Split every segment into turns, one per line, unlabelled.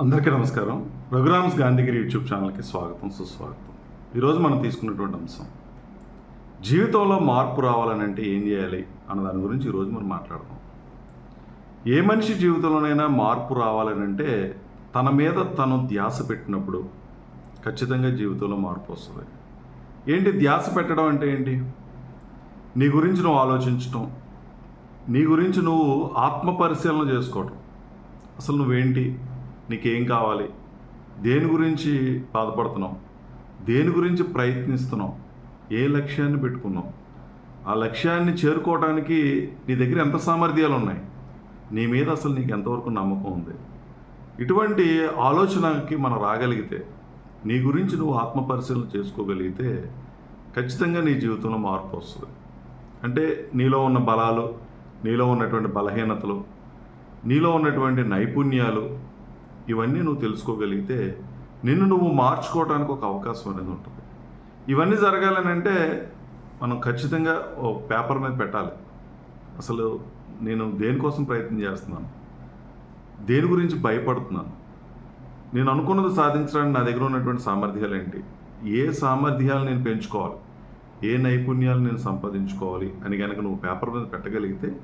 అందరికీ నమస్కారం. రఘురామ్స్ గాంధీగిరి యూట్యూబ్ ఛానల్కి స్వాగతం సుస్వాగతం. ఈరోజు మనం తీసుకున్నటువంటి అంశం జీవితంలో మార్పు రావాలని అంటే ఏం చేయాలి అన్న దాని గురించి ఈరోజు మనం మాట్లాడదాం. ఏ మనిషి జీవితంలోనైనా మార్పు రావాలని అంటే తన మీద తను ధ్యాస పెట్టినప్పుడు ఖచ్చితంగా జీవితంలో మార్పు వస్తుంది. ఏంటి ధ్యాస పెట్టడం అంటే ఏంటి? నీ గురించి నువ్వు ఆలోచించటం నీ గురించి నువ్వు ఆత్మ పరిశీలన చేసుకోవటం. అసలు నువ్వేంటి? నీకేం కావాలి? దేని గురించి బాధపడుతున్నావు? దేని గురించి ప్రయత్నిస్తున్నావు? ఏ లక్ష్యాన్ని పెట్టుకున్నావు? ఆ లక్ష్యాన్ని చేరుకోవడానికి నీ దగ్గర ఎంత సామర్థ్యాలు ఉన్నాయి? నీ మీద అసలు నీకు ఎంతవరకు నమ్మకం ఉంది? ఇటువంటి ఆలోచనకి మనం రాగలిగితే నీ గురించి నువ్వు ఆత్మ పరిశీలన చేసుకోగలిగితే ఖచ్చితంగా నీ జీవితంలో మార్పు వస్తుంది. అంటే నీలో ఉన్న బలాలు నీలో ఉన్నటువంటి బలహీనతలు నీలో ఉన్నటువంటి నైపుణ్యాలు ఇవన్నీ నువ్వు తెలుసుకోగలిగితే నిన్ను నువ్వు మార్చుకోవడానికి ఒక అవకాశం అనేది ఉంటుంది. ఇవన్నీ జరగాలని అంటే మనం ఖచ్చితంగా ఓ పేపర్ మీద పెట్టాలి. అసలు నేను దేనికోసం ప్రయత్నం చేస్తున్నాను? దేని గురించి భయపడుతున్నాను? నేను అనుకున్నది సాధించడానికి నా దగ్గర ఉన్నటువంటి సామర్థ్యాలు ఏంటి? ఏ సామర్థ్యాలు నేను పెంచుకోవాలి? ఏ నైపుణ్యాలు నేను సంపాదించుకోవాలి అని కనుక నువ్వు పేపర్ మీద పెట్టగలిగితే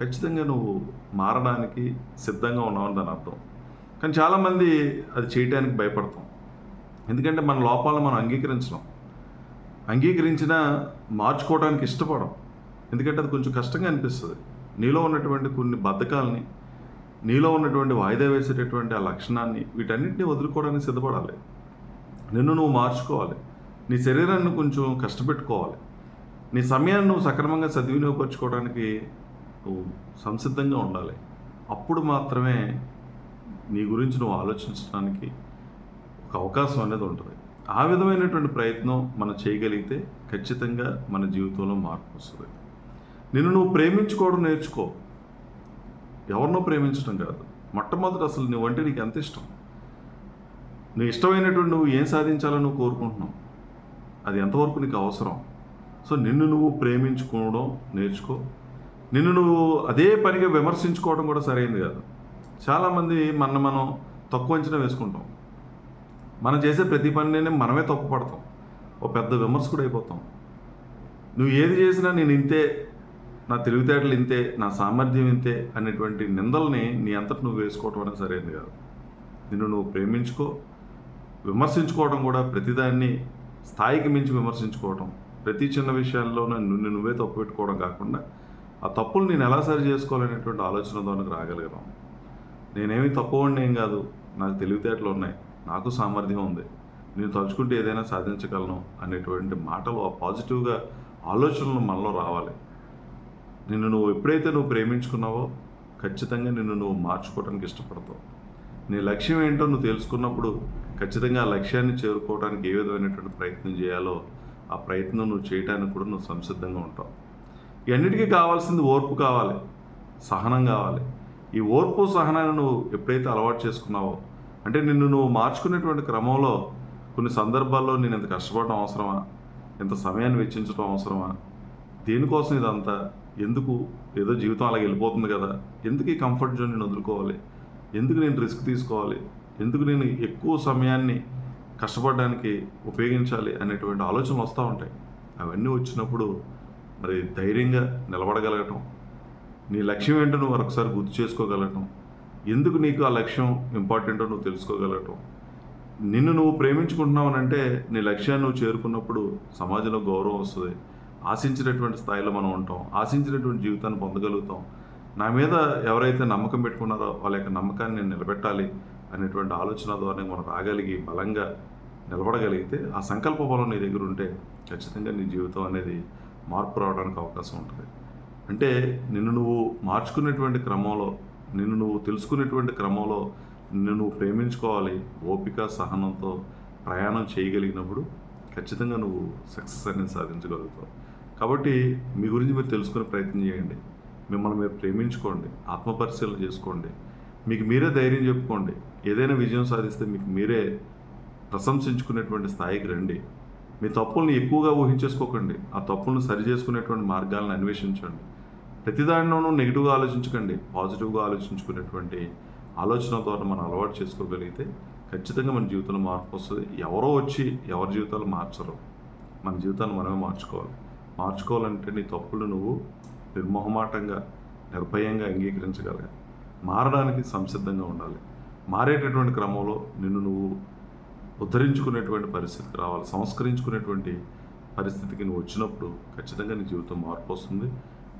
ఖచ్చితంగా నువ్వు మారడానికి సిద్ధంగా ఉన్నావని దాని అర్థం. కానీ చాలామంది అది చేయటానికి భయపడతాం. ఎందుకంటే మన లోపాలను మనం అంగీకరించడం అంగీకరించినా మార్చుకోవడానికి ఇష్టపడం. ఎందుకంటే అది కొంచెం కష్టంగా అనిపిస్తుంది. నీలో ఉన్నటువంటి కొన్ని బద్ధకాలని నీలో ఉన్నటువంటి వాయిదా వేసేటటువంటి ఆ లక్షణాన్ని వీటన్నిటిని వదులుకోవడానికి సిద్ధపడాలి. నిన్ను నువ్వు మార్చుకోవాలి. నీ శరీరాన్ని కొంచెం కష్టపెట్టుకోవాలి. నీ సమయాన్ని నువ్వు సక్రమంగా సద్వినియోగపరచుకోవడానికి నువ్వు సంసిద్ధంగా ఉండాలి. అప్పుడు మాత్రమే నీ గురించి నువ్వు ఆలోచించడానికి ఒక అవకాశం అనేది ఉంటుంది. ఆ విధమైనటువంటి ప్రయత్నం మనం చేయగలిగితే ఖచ్చితంగా మన జీవితంలో మార్పు వస్తుంది. నిన్ను నువ్వు ప్రేమించుకోవడం నేర్చుకో. ఎవరినో ప్రేమించడం కాదు. మొట్టమొదటి అసలు నువ్వంటే నీకు ఎంత ఇష్టం? నీ ఇష్టమైనటువంటి నువ్వు ఏం సాధించాలని నువ్వు కోరుకుంటున్నావు? అది ఎంతవరకు నీకు అవసరం? సో నిన్ను నువ్వు ప్రేమించుకోవడం నేర్చుకో. నిన్ను నువ్వు అదే పనిగా విమర్శించుకోవడం కూడా సరైనది కాదు. చాలామంది మన మనం తక్కువ అంచనా వేసుకుంటాం. మనం చేసే ప్రతి పనినే మనమే తప్పు పడతాం. ఓ పెద్ద విమర్శకుడు అయిపోతాం. నువ్వు ఏది చేసినా నేను ఇంతే నా తెలివితేటలు ఇంతే నా సామర్థ్యం ఇంతే అనేటువంటి నిందల్ని నీ అంతటి నువ్వు వేసుకోవటం అనేది సరైనది కాదు. నిన్ను నువ్వు ప్రేమించుకో విమర్శించుకోవడం కూడా ప్రతిదాన్ని స్థాయికి మించి విమర్శించుకోవడం ప్రతి చిన్న విషయాల్లో నిన్ను నువ్వే తప్పు పెట్టుకోవడం కాకుండా ఆ తప్పులు నేను ఎలా సరి చేసుకోవాలనేటువంటి ఆలోచన దానికి రాగలిగాం నేనేమి తక్కువ ఏం కాదు. నాకు తెలివితేటలు ఉన్నాయి. నాకు సామర్థ్యం ఉంది. నేను తలుచుకుంటే ఏదైనా సాధించగలను అనేటువంటి మాటలు ఆ పాజిటివ్గా ఆలోచనలు మనలో రావాలి. నిన్ను నువ్వు ఎప్పుడైతే నువ్వు ప్రేమించుకున్నావో ఖచ్చితంగా నిన్ను నువ్వు మార్చుకోవడానికి ఇష్టపడతావు. నీ లక్ష్యం ఏంటో నువ్వు తెలుసుకున్నప్పుడు ఖచ్చితంగా ఆ లక్ష్యాన్ని చేరుకోవడానికి ఏ విధమైనటువంటి ప్రయత్నం చేయాలో ఆ ప్రయత్నం నువ్వు చేయడానికి కూడా నువ్వు సంసిద్ధంగా ఉంటావు. ఇవన్నిటికీ కావాల్సింది ఓర్పు కావాలి. సహనం కావాలి. ఈ ఓర్పు సహనాన్ని నువ్వు ఎప్పుడైతే అలవాటు చేసుకున్నావో అంటే నిన్ను నువ్వు మార్చుకునేటువంటి క్రమంలో కొన్ని సందర్భాల్లో నేను ఇంత కష్టపడడం అవసరమా? ఇంత సమయాన్ని వెచ్చించడం అవసరమా? దేనికోసం ఇదంతా? ఎందుకు? ఏదో జీవితం అలాగే వెళ్ళిపోతుంది కదా. ఎందుకు ఈ కంఫర్ట్ జోన్ నేను వదులుకోవాలి? ఎందుకు నేను రిస్క్ తీసుకోవాలి? ఎందుకు నేను ఎక్కువ సమయాన్ని కష్టపడడానికి ఉపయోగించాలి అనేటువంటి ఆలోచనలు వస్తూ ఉంటాయి. అవన్నీ వచ్చినప్పుడు మరి ధైర్యంగా నిలబడగలగటం నీ లక్ష్యం ఏంటో నువ్వు ఒకసారి గుర్తు చేసుకోగలగటం ఎందుకు నీకు ఆ లక్ష్యం ఇంపార్టెంటో నువ్వు తెలుసుకోగలగటం నిన్ను నువ్వు ప్రేమించుకుంటున్నావు అంటే నీ లక్ష్యాన్ని నువ్వు చేరుకున్నప్పుడు సమాజంలో గౌరవం వస్తుంది. ఆశించినటువంటి స్థాయిలో మనం ఉంటాం. ఆశించినటువంటి జీవితాన్ని పొందగలుగుతాం. నా మీద ఎవరైతే నమ్మకం పెట్టుకున్నారో వాళ్ళ యొక్క నమ్మకాన్ని నేను నిలబెట్టాలి అనేటువంటి ఆలోచన ద్వారా మనం రాగలిగి బలంగా నిలబడగలిగితే ఆ సంకల్ప బలం నీ దగ్గర ఉంటే ఖచ్చితంగా నీ జీవితం అనేది మార్పు రావడానికి అవకాశం ఉంటుంది. అంటే నిన్ను నువ్వు మార్చుకునేటువంటి క్రమంలో నిన్ను నువ్వు తెలుసుకునేటువంటి క్రమంలో నిన్ను నువ్వు ప్రేమించుకోవాలి ఓపిక సహనంతో ప్రయాణం చేయగలిగినప్పుడు ఖచ్చితంగా నువ్వు సక్సెస్ అనేది సాధించగలుగుతావు. కాబట్టి మీ గురించి మీరు తెలుసుకునే ప్రయత్నం చేయండి. మిమ్మల్ని మీరు ప్రేమించుకోండి ఆత్మపరిశీలన చేసుకోండి. మీకు మీరే ధైర్యం చెప్పుకోండి. ఏదైనా విజయం సాధిస్తే మీకు మీరే ప్రశంసించుకునేటువంటి స్థాయికి రండి. మీ తప్పుల్ని ఎక్కువగా ఊహించేసుకోకండి. ఆ తప్పులను సరి చేసుకునేటువంటి మార్గాలను అన్వేషించండి. ప్రతిదానిలోనూ నెగిటివ్గా ఆలోచించకండి. పాజిటివ్గా ఆలోచించుకునేటువంటి ఆలోచన ద్వారా మనం అలవాటు చేసుకోగలిగితే ఖచ్చితంగా మన జీవితంలో మార్పు వస్తుంది. ఎవరో వచ్చి ఎవరి జీవితాలు మార్చరు. మన జీవితాన్ని మనమే మార్చుకోవాలి. మార్చుకోవాలంటే నీ తప్పులు నువ్వు నిర్మోహమాటంగా నిర్భయంగా అంగీకరించగలగాలి. మారడానికి సంసిద్ధంగా ఉండాలి. మారేటటువంటి క్రమంలో నిన్ను నువ్వు ఉద్ధరించుకునేటువంటి పరిస్థితికి రావాలి. సంస్కరించుకునేటువంటి పరిస్థితికి నువ్వు వచ్చినప్పుడు ఖచ్చితంగా నీ జీవితం మార్పు వస్తుంది.